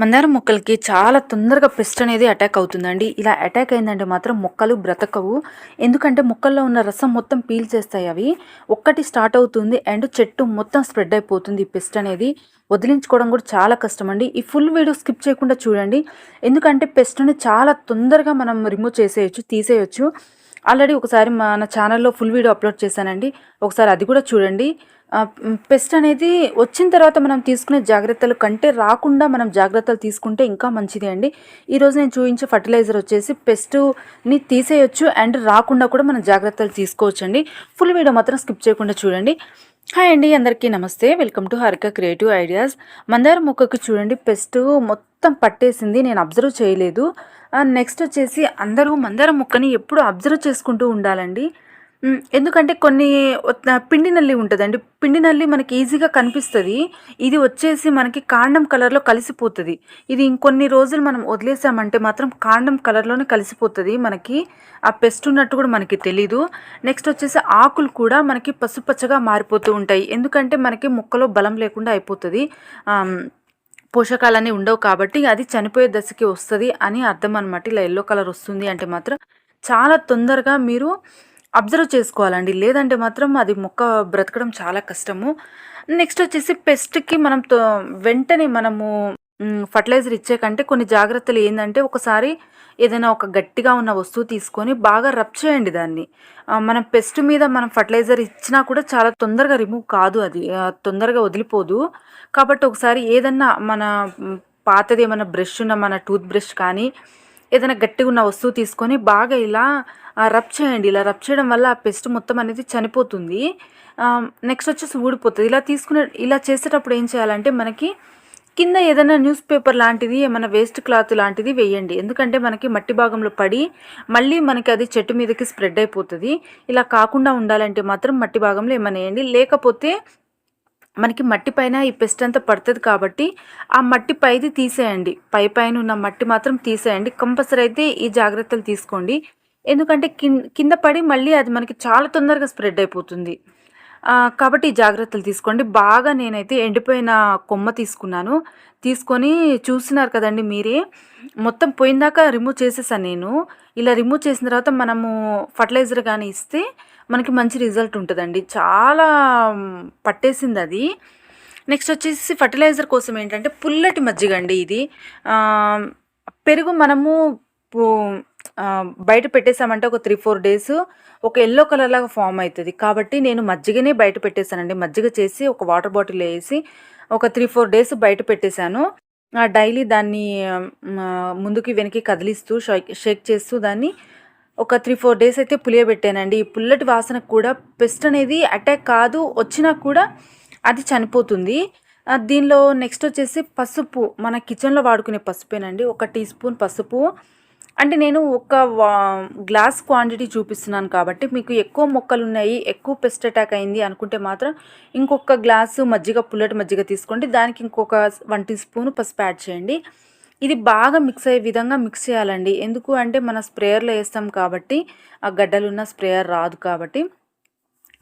మందారం మొక్కలకి చాలా తొందరగా పెస్ట్ అనేది అటాక్ అవుతుందండి. ఇలా అటాక్ అయిందంటే మాత్రం మొక్కలు బ్రతకవు. ఎందుకంటే మొక్కల్లో ఉన్న రసం మొత్తం పీల్చేస్తాయి అవి. ఒక్కటి స్టార్ట్ అవుతుంది అండ్ చెట్టు మొత్తం స్ప్రెడ్ అయిపోతుంది ఈ పెస్ట్ అనేది. వదిలించుకోవడం కూడా చాలా కష్టం అండి ఈ ఫుల్ వీడియో స్కిప్ చేయకుండా చూడండి. ఎందుకంటే పెస్ట్ని చాలా తొందరగా మనం రిమూవ్ చేసేయచ్చు తీసేయచ్చు. ఆల్రెడీ ఒకసారి మన ఛానల్లో ఫుల్ వీడియో అప్లోడ్ చేశానండి. ఒకసారి అది కూడా చూడండి. పెస్ట్ అనేది వచ్చిన తర్వాత మనం తీసుకునే జాగ్రత్తలు కంటే రాకుండా మనం జాగ్రత్తలు తీసుకుంటే ఇంకా మంచిది అండి. ఈరోజు నేను చూపించే ఫర్టిలైజర్ వచ్చేసి పెస్ట్ని తీసేయొచ్చు అండ్ రాకుండా కూడా మనం జాగ్రత్తలు తీసుకోవచ్చు అండి ఫుల్ వీడియో మాత్రం స్కిప్ చేయకుండా చూడండి. హాయ్ అండి అందరికీ నమస్తే. Welcome to Harika creative ideas మందార మొక్కకు చూడండి పెస్ట్ మొత్తం పట్టేసింది. నేను అబ్జర్వ్ చేయలేదు. నెక్స్ట్ వచ్చేసి అందరూ మందార మొక్కని ఎప్పుడు అబ్జర్వ్ చేసుకుంటూ ఉండాలండి. ఎందుకంటే కొన్ని పిండి నల్లి ఉంటుందండి. పిండి నల్లి మనకి ఈజీగా కనిపిస్తుంది. ఇది వచ్చేసి మనకి కాండం కలర్లో కలిసిపోతుంది. ఇది ఇంకొన్ని రోజులు మనం వదిలేసామంటే మాత్రం కాండం కలర్లోనే కలిసిపోతుంది మనకి. ఆ పెస్ట్ ఉన్నట్టు కూడా మనకి తెలీదు. నెక్స్ట్ వచ్చేసి ఆకులు కూడా మనకి పసుపచ్చగా మారిపోతూ ఉంటాయి. ఎందుకంటే మనకి మొక్కలో బలం లేకుండా అయిపోతుంది. పోషకాలన్నీ ఉండవు కాబట్టి అది చనిపోయే దశకి వస్తుంది అని అర్థం అనమాట ఇలా ఎల్లో కలర్ వస్తుంది అంటే మాత్రం చాలా తొందరగా మీరు అబ్జర్వ్ చేసుకోవాలండి. లేదంటే మాత్రం అది మొక్క బ్రతకడం చాలా కష్టము. నెక్స్ట్ వచ్చేసి పెస్ట్కి మనం తో- వెంటనే మనము ఫర్టిలైజర్ ఇచ్చే కంటే కొన్ని జాగ్రత్తలు ఏంటంటే ఒకసారి ఏదైనా ఒక గట్టిగా ఉన్న వస్తువు తీసుకొని బాగా రబ్ చేయండి దాన్ని. మనం పెస్ట్ మీద మనం ఫర్టిలైజర్ ఇచ్చినా కూడా చాలా తొందరగా రిమూవ్ కాదు అది. తొందరగా వదిలిపోదు. కాబట్టి ఒకసారి ఏదన్నా మన పాతది ఏమైనా బ్రష్ ఉన్న మన టూత్ బ్రష్ కానీ ఏదైనా గట్టిగా ఉన్న వస్తువు తీసుకొని బాగా ఇలా రబ్ చేయండి. ఇలా రబ్ చేయడం వల్ల ఆ పెస్ట్ మొత్తం అనేది చనిపోతుంది. నెక్స్ట్ వచ్చేసి ఊడిపోతుంది. ఇలా తీసుకునే ఇలా చేసేటప్పుడు ఏం చేయాలంటే మనకి కింద ఏదైనా న్యూస్ పేపర్ లాంటిది ఏమైనా వేస్ట్ క్లాత్ లాంటిది వేయండి. ఎందుకంటే మనకి మట్టి భాగంలో పడి మళ్ళీ మనకి అది చెట్టు మీదకి స్ప్రెడ్ అయిపోతుంది. ఇలా కాకుండా ఉండాలంటే మాత్రం మట్టి భాగంలో ఏమైనా వేయండి. లేకపోతే మనకి మట్టి పైన ఈ పెస్ట్ అంతా పడుతుంది కాబట్టి ఆ మట్టి పైది తీసేయండి. పై పైన ఉన్న మట్టి మాత్రం తీసేయండి. కంపల్సరీ అయితే ఈ జాగ్రత్తలు తీసుకోండి. ఎందుకంటే కింద కింద పడి మళ్ళీ అది మనకి చాలా తొందరగా స్ప్రెడ్ అయిపోతుంది. కాబట్టి జాగ్రత్తలు తీసుకోండి. బాగా నేనైతే ఎండిపోయిన కొమ్మ తీసుకున్నాను. తీసుకొని చూసినారు కదండి మీరే. మొత్తం పోయిందాక రిమూవ్ చేసేసాను నేను. ఇలా రిమూవ్ చేసిన తర్వాత మనము ఫర్టిలైజర్ కానీ ఇస్తే మనకి మంచి రిజల్ట్ ఉంటుందండి. చాలా పట్టేసింది అది. నెక్స్ట్ వచ్చేసి ఫర్టిలైజర్ కోసం ఏంటంటే పుల్లటి మజ్జిగ అండి ఇది. పెరుగు మనము బయట పెట్టేసామంటే ఒక త్రీ ఫోర్ డేస్ ఒక ఎల్లో కలర్ లాగా ఫామ్ అవుతుంది కాబట్టి నేను మజ్జిగనే బయట పెట్టేశానండి. మజ్జిగ చేసి ఒక వాటర్ బాటిల్ వేసి ఒక త్రీ ఫోర్ డేస్ బయట పెట్టేశాను. డైలీ దాన్ని ముందుకి వెనక్కి కదిలిస్తూ షేక్ షేక్ చేస్తూ దాన్ని ఒక త్రీ ఫోర్ డేస్ అయితే పులియబెట్టానండి. ఈ పుల్లటి వాసనకు కూడా పెస్ట్ అనేది అటాక్ కాదు వచ్చినా కూడా అది చనిపోతుంది. దీనిలో నెక్స్ట్ వచ్చేసి పసుపు. మన కిచెన్లో వాడుకునే పసుపేనండి. ఒక టీ స్పూన్ పసుపు. అంటే నేను ఒక వా- గ్లాస్ క్వాంటిటీ చూపిస్తున్నాను కాబట్టి మీకు ఎక్కువ మొక్కలు ఉన్నాయి ఎక్కువ పెస్ట్ అటాక్ అయింది అనుకుంటే మాత్రం ఇంకొక గ్లాసు మజ్జిగ పుల్లటి మజ్జిగ తీసుకోండి. దానికి ఇంకొక వన్ టీ స్పూన్ పసుపు యాడ్ చేయండి. ఇది బాగా మిక్స్ అయ్యే విధంగా మిక్స్ చేయాలండి. ఎందుకు అంటే మన స్ప్రేయర్లో వేస్తాం కాబట్టి ఆ గడ్డలున్న స్ప్రేయర్ రాదు కాబట్టి.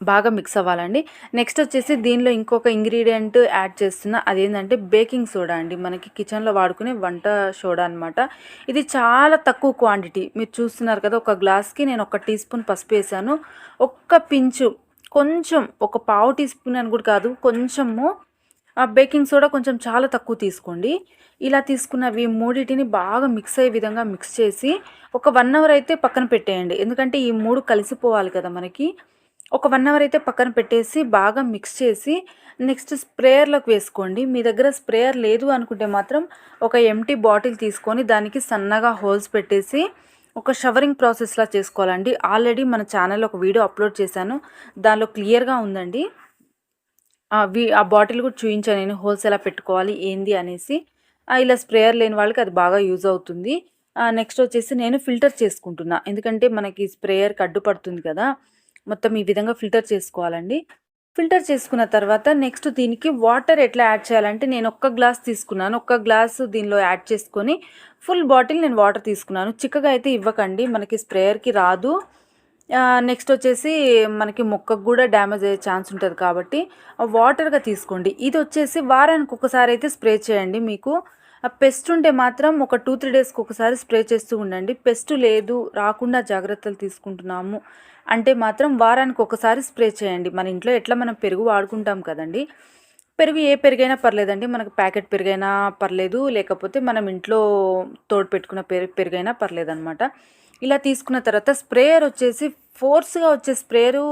బాగా మిక్స్ అవ్వాలండి. నెక్స్ట్ వచ్చేసి దీనిలో ఇంకొక ఇంగ్రీడియంట్ యాడ్ చేస్తున్నా అదేంటంటే బేకింగ్ సోడా అండి. మనకి కిచెన్లో వాడుకునే వంట సోడా అనమాట ఇది చాలా తక్కువ క్వాంటిటీ. మీరు చూస్తున్నారు కదా ఒక గ్లాస్కి నేను ఒక టీ స్పూన్ పసుపు వేసాను. ఒక్క పించు కొంచెం ఒక పావు టీ స్పూన్ అని కూడా కాదు కొంచెము ఆ బేకింగ్ సోడా కొంచెం చాలా తక్కువ తీసుకోండి. ఇలా తీసుకున్నవి మూడింటిని బాగా మిక్స్ అయ్యే విధంగా మిక్స్ చేసి ఒక వన్ అవర్ అయితే పక్కన పెట్టేయండి. ఎందుకంటే ఈ మూడు కలిసిపోవాలి కదా మనకి. ఒక వన్ అవర్ అయితే పక్కన పెట్టేసి బాగా మిక్స్ చేసి నెక్స్ట్ స్ప్రేయర్లోకి వేసుకోండి. మీ దగ్గర స్ప్రేయర్ లేదు అనుకుంటే మాత్రం ఒక ఎంటీ బాటిల్ తీసుకొని దానికి సన్నగా హోల్స్ పెట్టేసి ఒక షవరింగ్ ప్రాసెస్లా చేసుకోవాలండి. ఆల్రెడీ మన ఛానల్లో ఒక వీడియో అప్లోడ్ చేశాను. దానిలో క్లియర్గా ఉందండి. ఆ ఆ బాటిల్ కూడా చూపించాను నేను హోల్స్ ఎలా పెట్టుకోవాలి ఏంది అనేసి. ఇలా స్ప్రేయర్ లేని వాళ్ళకి అది బాగా యూజ్ అవుతుంది. నెక్స్ట్ వచ్చేసి నేను ఫిల్టర్ చేసుకుంటున్నా. ఎందుకంటే మనకి స్ప్రేయర్కి అడ్డుపడుతుంది కదా. మొత్తం ఈ విధంగా ఫిల్టర్ చేసుకోవాలండి. ఫిల్టర్ చేసుకున్న తర్వాత నెక్స్ట్ దీనికి వాటర్ ఎట్లా యాడ్ చేయాలంటే నేను ఒక్క గ్లాస్ తీసుకున్నాను. ఒక్క గ్లాస్ దీనిలో యాడ్ చేసుకొని ఫుల్ బాటిల్ నేను వాటర్ తీసుకున్నాను. చిక్కగా అయితే ఇవ్వకండి. మనకి స్ప్రేయర్కి రాదు. నెక్స్ట్ వచ్చేసి మనకి మొక్కకు కూడా డ్యామేజ్ అయ్యే ఛాన్స్ ఉంటుంది కాబట్టి వాటర్గా తీసుకోండి. ఇది వచ్చేసి వారానికి ఒకసారి అయితే స్ప్రే చేయండి మీకు. ఆ పెస్ట్ ఉంటే మాత్రం ఒక టూ త్రీ డేస్కి ఒకసారి స్ప్రే చేస్తూ ఉండండి. పెస్ట్ లేదు రాకుండా జాగ్రత్తలు తీసుకుంటున్నాము. అంటే మాత్రం వారానికి ఒకసారి స్ప్రే చేయండి. మన ఇంట్లో ఎట్లా మనం పెరుగు వాడుకుంటాం కదండి. పెరుగు ఏ పెరుగైనా పర్లేదండి. మనకు ప్యాకెట్ పెరుగైనా పర్లేదు. లేకపోతే మనం ఇంట్లో తోడు పెట్టుకున్న పెరుగు పెరుగైనా పర్లేదు అనమాట ఇలా తీసుకున్న తర్వాత స్ప్రేయర్ వచ్చేసి ఫోర్స్గా వచ్చే స్ప్రేయరు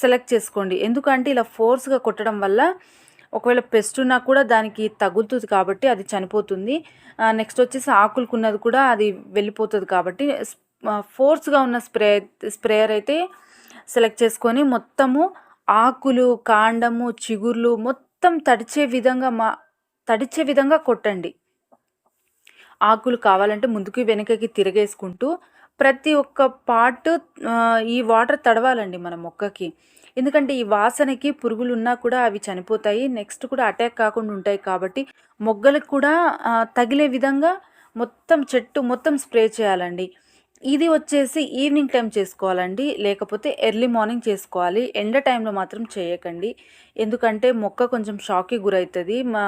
సెలెక్ట్ చేసుకోండి. ఎందుకంటే ఇలా ఫోర్స్గా కొట్టడం వల్ల ఒకవేళ పెస్ట్ ఉన్నా కూడా దానికి తగులుతుంది కాబట్టి అది చనిపోతుంది. నెక్స్ట్ వచ్చేసి ఆకులుకున్నది కూడా అది వెళ్ళిపోతుంది కాబట్టి ఫోర్స్గా ఉన్న స్ప్రే స్ప్రేయర్ అయితే సెలెక్ట్ చేసుకొని మొత్తము ఆకులు కాండము చిగుర్లు మొత్తం తడిచే విధంగా మా తడిచే విధంగా కొట్టండి. ఆకులు కావాలంటే ముందుకు వెనుకకి తిరగేసుకుంటూ ప్రతి ఒక్క పార్ట్ ఈ వాటర్ తడవాలండి మన మొక్కకి. ఎందుకంటే ఈ వాసనకి పురుగులు ఉన్నా కూడా అవి చనిపోతాయి. నెక్స్ట్ కూడా అటాక్ కాకుండా ఉంటాయి కాబట్టి మొగ్గలకు కూడా తగిలే విధంగా మొత్తం చెట్టు మొత్తం స్ప్రే చేయాలండి. ఇది వచ్చేసి ఈవినింగ్ టైం చేసుకోవాలండి. లేకపోతే ఎర్లీ మార్నింగ్ చేసుకోవాలి. ఎండ టైంలో మాత్రం చేయకండి. ఎందుకంటే మొక్క కొంచెం షాక్కి గురవుతుంది. మా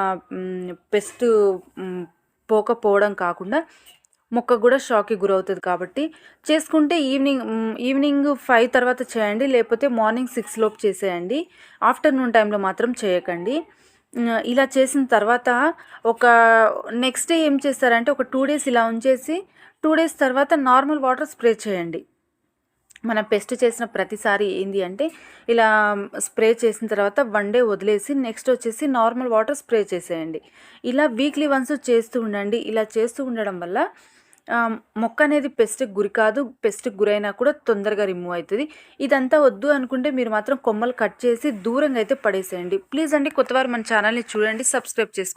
పెస్ట్ పోకపోవడం కాకుండా మొక్క కూడా షాక్కి గురవుతుంది కాబట్టి చేసుకుంటే ఈవినింగ్ ఈవినింగ్ ఫైవ్ తర్వాత చేయండి లేకపోతే మార్నింగ్ సిక్స్ లోపు చేసేయండి. ఆఫ్టర్నూన్ టైంలో మాత్రం చేయకండి. ఇలా చేసిన తర్వాత ఒక నెక్స్ట్ డే ఏం చేస్తారంటే ఒక టూ డేస్ ఇలా ఉంచేసి టూ డేస్ తర్వాత నార్మల్ వాటర్ స్ప్రే చేయండి. మనం పెస్ట్ చేసిన ప్రతిసారి ఏంది అంటే ఇలా స్ప్రే చేసిన తర్వాత వన్ డే వదిలేసి నెక్స్ట్ వచ్చేసి నార్మల్ వాటర్ స్ప్రే చేసేయండి. ఇలా వీక్లీ వన్స్ చేస్తూ ఉండండి. ఇలా చేస్తూ ఉండడం వల్ల మొక్క అనేది పెస్ట్కి గురి కాదు పెస్ట్కి గురైనా కూడా తొందరగా రిమూవ్ అవుతుంది. ఇదంతా వద్దు అనుకుంటే మీరు మాత్రం కొమ్మలు కట్ చేసి దూరంగా అయితే పడేసేయండి. ప్లీజ్ అండి కొత్తవారు మన ఛానల్ని చూడండి సబ్స్క్రైబ్ చేసుకోండి.